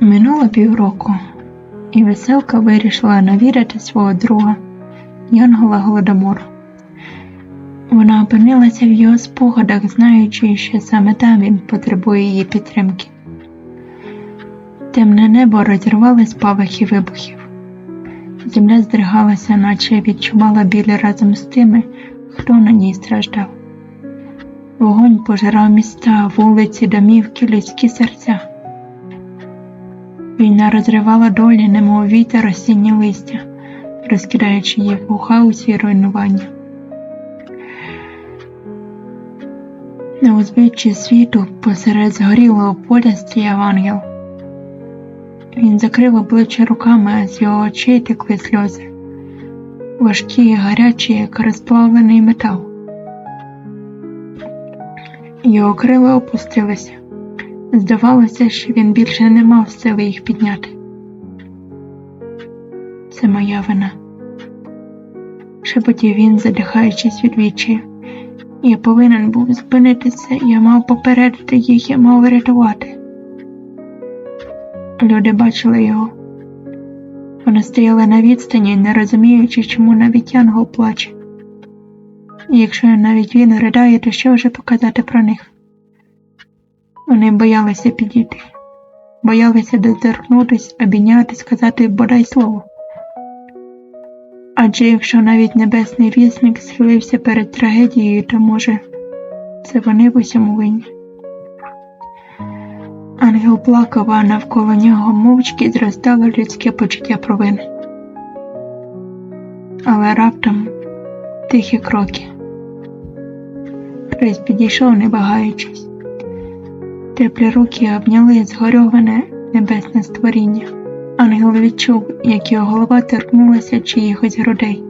Минуло півроку, і веселка вирішила навідати свого друга Янгола Голодомору. Вона опинилася в його спогадах, знаючи, що саме там він потребує її підтримки. Темне небо розірвали спавахи вибухів. Земля здригалася, наче відчувала біль разом з тими, хто на ній страждав. Вогонь пожирав міста, вулиці, домівки, людські серця. Війна розривала долі, немов вітер осінні листя, розкидаючи їх у хаосі руйнування. На узбіччі світу посеред згорілого поля стояв ангел. Він закрив обличчя руками, а з його очей текли сльози, важкі і гарячі, як розплавлений метал. Його крила опустилися. Здавалося, що він більше не мав сили їх підняти. Це моя вина. Шепотів він, задихаючись від відчаю. Я повинен був зупинитися, я мав попередити їх, я мав врятувати. Люди бачили його. Вони стояли на відстані, не розуміючи, чому навіть Янгол плаче. Якщо навіть він ридає, то що вже показати про них? Вони боялися підійти, боялися доторкнутись, обійняти, сказати бодай слово. Адже якщо навіть небесний вісник схилився перед трагедією, то може це вони в усьому винні. Ангел плакав, а навколо нього мовчки зростало людське почуття провини. Але раптом тихі кроки. Хтось підійшов, не вагаючись. Теплі руки обняли згорьоване небесне створіння. Ангел відчув, як його голова торкнулася чиїхось грудей,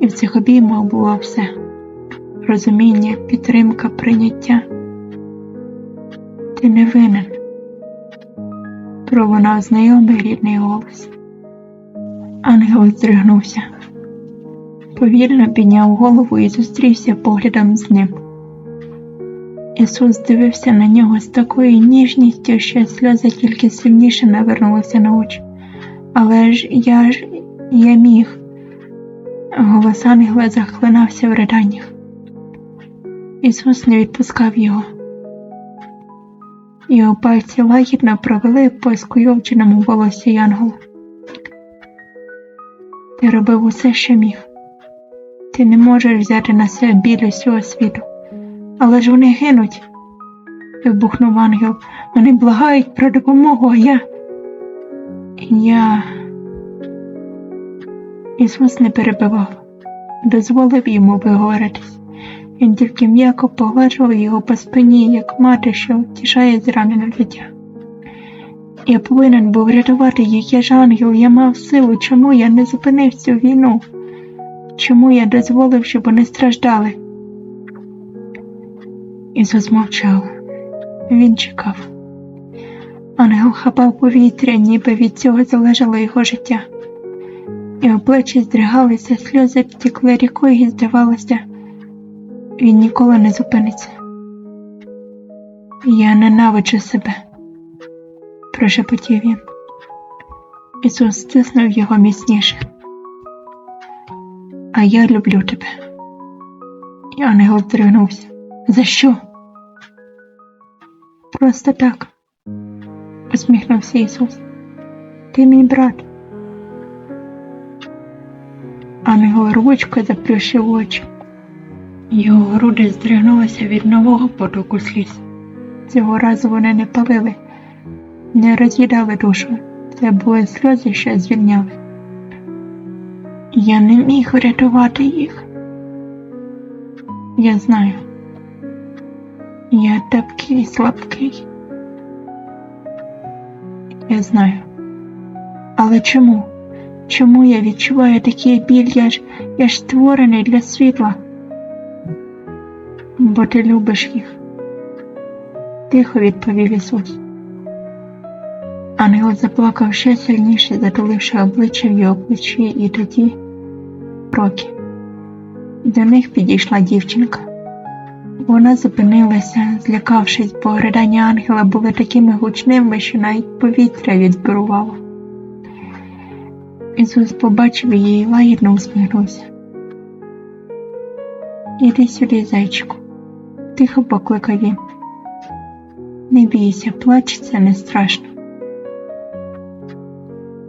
і в цих обіймах було все розуміння, підтримка, прийняття. Ти не винен. Пролунав знайомий рідний голос. Ангел здригнувся. Повільно підняв голову і зустрівся поглядом з ним. Ісус дивився на нього з такою ніжністю, що сльози тільки сильніше навернулися на очі. Але ж я ж я міг. Голос ангела захлинався в риданнях. Ісус не відпускав його. Його пальці лагідно провели по скуйовдженому волосі Янгола. Ти робив усе, що міг. Ти не можеш взяти на себе біль усього світу. Але ж вони гинуть. вибухнув ангел. Вони благають про допомогу, а я. Я. Ісус не перебивав, дозволив йому виговоритись. Він тільки м'яко погладжував його по спині, як мати, що втішає зранене дитя. Я повинен був рятувати їх, я ж ангел, я мав силу, чому я не зупинив цю війну? Чому я дозволив, щоб вони страждали? Ісус мовчав. Він чекав. Ангел хапав повітря, ніби від цього залежало його життя. Його плечі здригалися, сльози втікли рікою і здавалося, він ніколи не зупиниться. Я ненавиджу себе, прошепотів він. Ісус стиснув його міцніше. А я люблю тебе. І ангел здригнувся. За що? Просто так, усміхнувся Ісус. Ти мій брат. Ангел рвучко заплющив очі. Його груди здригнулися від нового потоку сліз. Цього разу вони не палили, не роз'їдали душу. Це були сльози, що звільняли. Я не міг врятувати їх. Я знаю. Я такий слабкий. Я знаю. Але чому? Чому я відчуваю такий біль? Я ж я ж створений для світла? Бо ти любиш їх. Тихо відповів Ісус. Ангел заплакав ще сильніше, затуливши обличчя в його плечі, і тоді кроки. До них підійшла дівчинка. Вона зупинилася, злякавшись, бо ридання ангела були такими гучними, що навіть повітря відбирувало. Ісус побачив її і лагідно усміхнувся. Іди сюди, зайчику, тихо покликав він. Не бійся, плач це не страшно.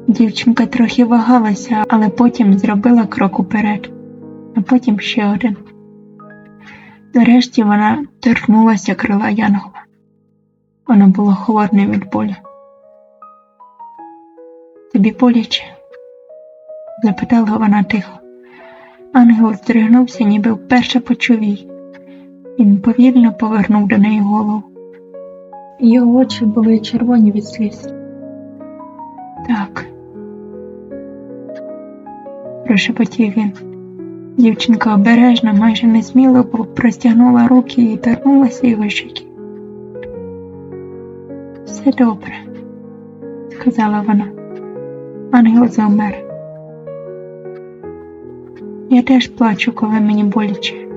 Дівчинка трохи вагалася, але потім зробила крок уперед, а потім ще один. Нарешті вона торкнулася крила Янгола. Воно було холодне від болю. Тобі боляче? запитала вона тихо. Ангел здригнувся, ніби вперше почув її. Він повільно повернув до неї голову. Його очі були червоні від сліз. Так, прошепотів він. Дівчинка обережно, майже несміло простягнула руки і торкнулася його щоки. Все добре, сказала вона. Ангел завмер. Я теж плачу, коли мені боляче,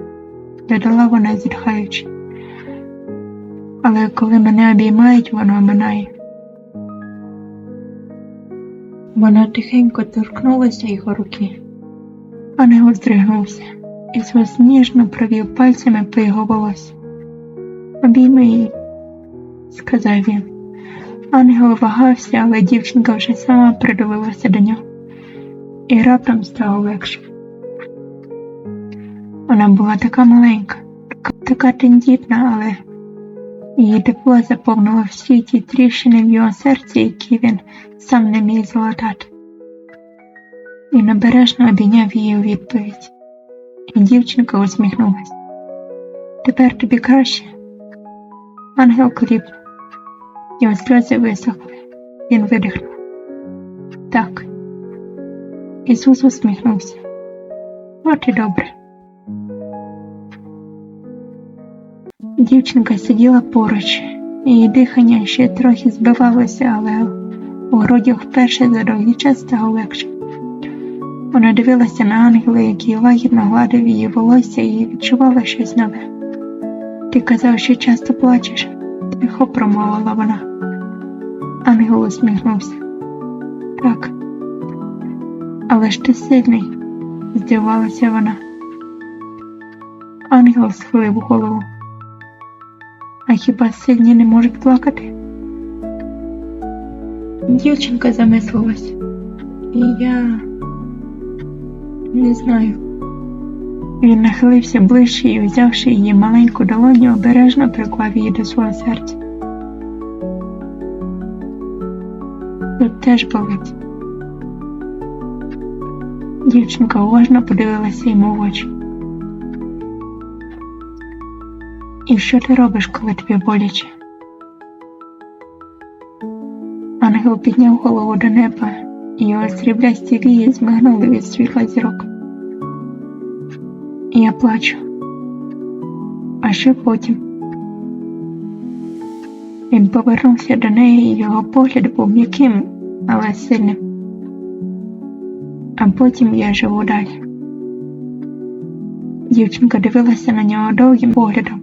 додала вона, зітхаючи. Але коли мене обіймають, воно минає. Вона тихенько торкнулася його руки. Ангел здригнувся. Ісус ніжно провів пальцями по його волосі. Обійми її, сказав він. Ангел вагався, але дівчинка вже сама придивилася до нього, і раптом стало легше. Вона була така маленька, така тендітна, але її тепло заповнило всі ті тріщини в його серці, які він сам не міг залатати. Він обережно обійняв її у відповідь, і дівчинка усміхнулась. Тепер тобі краще. Ангел кліпнув. Його сльози висохли. Він видихнув. Так. Ісус усміхнувся. От і добре. Дівчинка сиділа поруч, її дихання ще трохи збивалося, але у грудях вперше за довгий час стало легше. Вона дивилася на ангела, який лагідно гладив її волосся і відчувала щось нове. Ти казав, що часто плачеш, тихо промовила вона. Ангел усміхнувся. Так, але ж ти сильний, здивалася вона. Ангел схилив голову. А хіба сильні не можуть плакати? Дівчинка замислилась, і я не знаю. Він нахилився ближче і, взявши її маленьку долоню, обережно приклав її до свого серця. Тут теж болить. Дівчинка уважно подивилася йому в очі. І що ти робиш, коли тобі боляче? Ангел підняв голову до неба, його сріблясті вії змигнули від світла зірок. Я плачу. А що потім? Він повернувся до неї, і його погляд був м'яким, але сильним. А потім я живу далі. Дівчинка дивилася на нього довгим поглядом.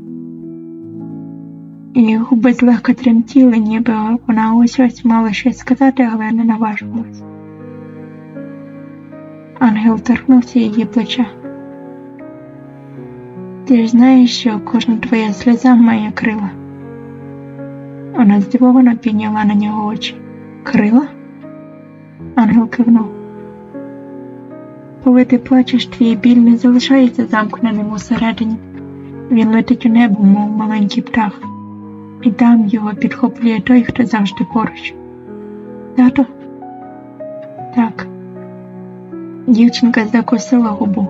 Її губи злегка тремтіли, ніби вона ось ось мала щось сказати, але не наважувалась. Ангел торкнувся її плеча. Ти ж знаєш, що кожна твоя сльоза має крила. Вона здивовано підняла на нього очі. Крила? Ангел кивнув. Коли ти плачеш, твій біль не залишається замкненим усередині. Він летить у небо, мов маленький птах, і там його підхоплює той, хто завжди поруч. Тато? Так. Дівчинка закусила губу.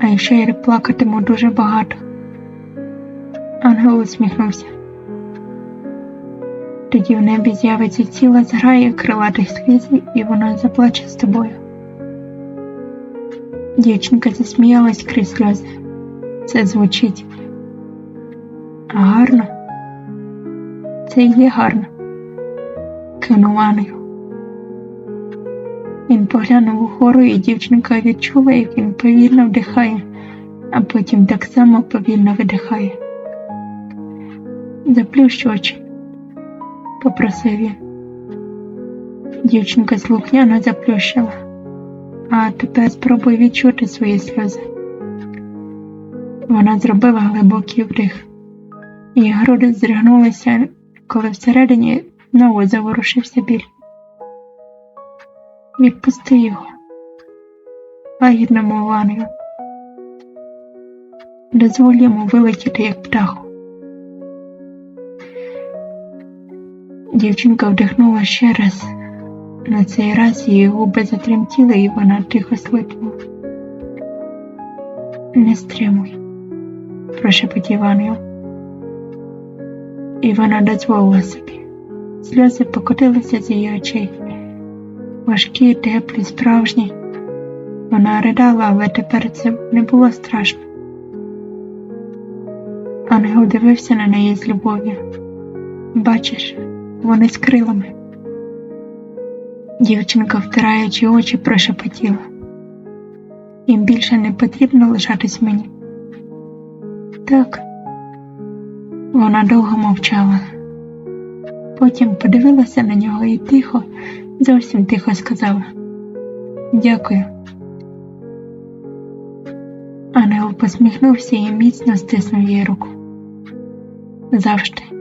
А я плакатиму дуже багато. Ангел усміхнувся. Тоді в небі з'явиться ціла зграя крилатих сліз, і вона заплаче з тобою. Дівчинка засміялась крізь сльози. Це звучить гарно. Це і є гарно. Кинув ангел. Він поглянув угору, і дівчинка відчула, як він повільно вдихає, а потім так само повільно видихає. Заплющ очі, попросив він. Дівчинка слухняно заплющила. А тепер спробуй відчути свої сльози. Вона зробила глибокий вдих. Її груди здригнулися, коли всередині знову заворушився біль. Відпусти його, лагідно мов ангел. Дозволь йому вилетіти, як птаху. Дівчинка вдихнула ще раз. На цей раз її губи затремтіли, і вона тихо слипнула. Не стримуй, прошепотів ангел. І вона дозволила собі. Сльози покотилися з її очей. Важкі, теплі, справжні. Вона ридала, але тепер це не було страшно. Ангел дивився на неї з любов'ю. Бачиш, вони з крилами. Дівчинка, втираючи очі, прошепотіла. Їм більше не потрібно лишатись мені. Так. Вона довго мовчала. Потім подивилася на нього і тихо, зовсім тихо сказала Дякую. Ангел посміхнувся і міцно стиснув її руку. Завжди.